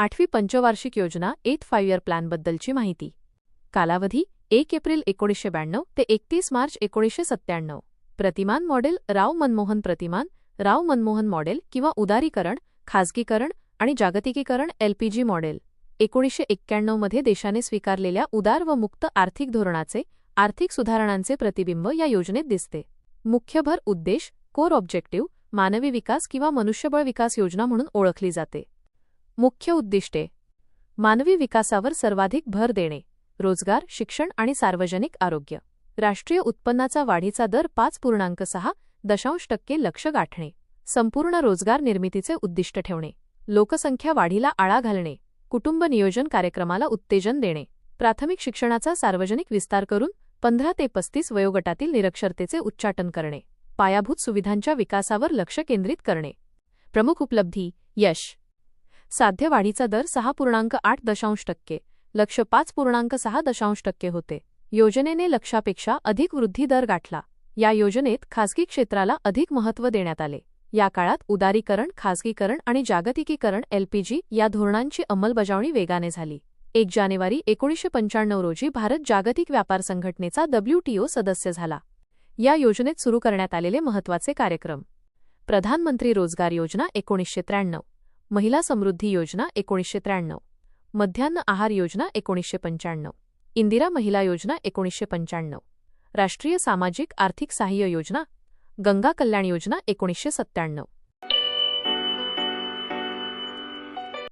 आठवी पंचवार्षिक योजना एथ फाईव्ह इयर प्लॅनबद्दलची माहिती. कालावधी एक एप्रिल एकोणीसशे ब्याण्णव ते एकतीस मार्च एकोणीसशे सत्त्याण्णव. प्रतिमान मॉडेल राव मनमोहन प्रतिमान राव मनमोहन मॉडेल किंवा उदारीकरण खाजगीकरण आणि जागतिकीकरण एलपीजी मॉडेल. एकोणीसशे एक्क्याण्णवमध्ये देशाने स्वीकारलेल्या उदार व मुक्त आर्थिक धोरणाचे आर्थिक सुधारणांचे प्रतिबिंब या योजनेत दिसते. मुख्यभर उद्देश कोर ऑब्जेक्टिव्ह मानवी विकास किंवा मनुष्यबळ विकास योजना म्हणून ओळखली जाते. मुख्य उद्दिष्टे. मानवी विकासावर सर्वाधिक भर देणे. रोजगार शिक्षण आणि सार्वजनिक आरोग्य. राष्ट्रीय उत्पन्नाचा वाढीचा दर पाच पूर्णांक सहा दशांश टक्के लक्ष गाठणे. संपूर्ण रोजगार निर्मितीचे उद्दिष्ट ठेवणे. लोकसंख्या वाढीला आळा घालणे. कुटुंब नियोजन कार्यक्रमाला उत्तेजन देणे. प्राथमिक शिक्षणाचा सार्वजनिक विस्तार करून पंधरा ते पस्तीस वयोगटातील निरक्षरतेचे उच्चाटन करणे. पायाभूत सुविधांच्या विकासावर लक्ष केंद्रित करणे. प्रमुख उपलब्धी यश. साध्य वाढीचा दर सहा पूर्णांक आठ दशांश टक्के लक्ष पाच पूर्णांक सहा दशांश टक्के होते. योजनेने लक्षापेक्षा अधिक वृद्धी दर गाठला. या योजनेत खासगी क्षेत्राला अधिक महत्त्व देण्यात आले. या काळात उदारीकरण खासगीकरण आणि जागतिकीकरण एलपीजी या धोरणांची अंमलबजावणी वेगाने झाली. एक जानेवारी एकोणीसशे पंच्याण्णव रोजी भारत जागतिक व्यापार संघटनेचा डब्ल्यूटीओ सदस्य झाला. या योजनेत सुरू करण्यात आलेले महत्त्वाचे कार्यक्रम. प्रधानमंत्री रोजगार योजना एकोणीसशे त्र्याण्णव. महिला समृद्धी योजना एकोणीसशे त्र्याण्णव मध्यान्ह आहार योजना एकोणीसशे पंच्याण्णव इंदिरा महिला योजना एकोणीसशे पंच्याण्णव राष्ट्रीय सामाजिक आर्थिक सहाय्य योजना गंगा कल्याण योजना एकोणीसशे सत्त्याण्णव.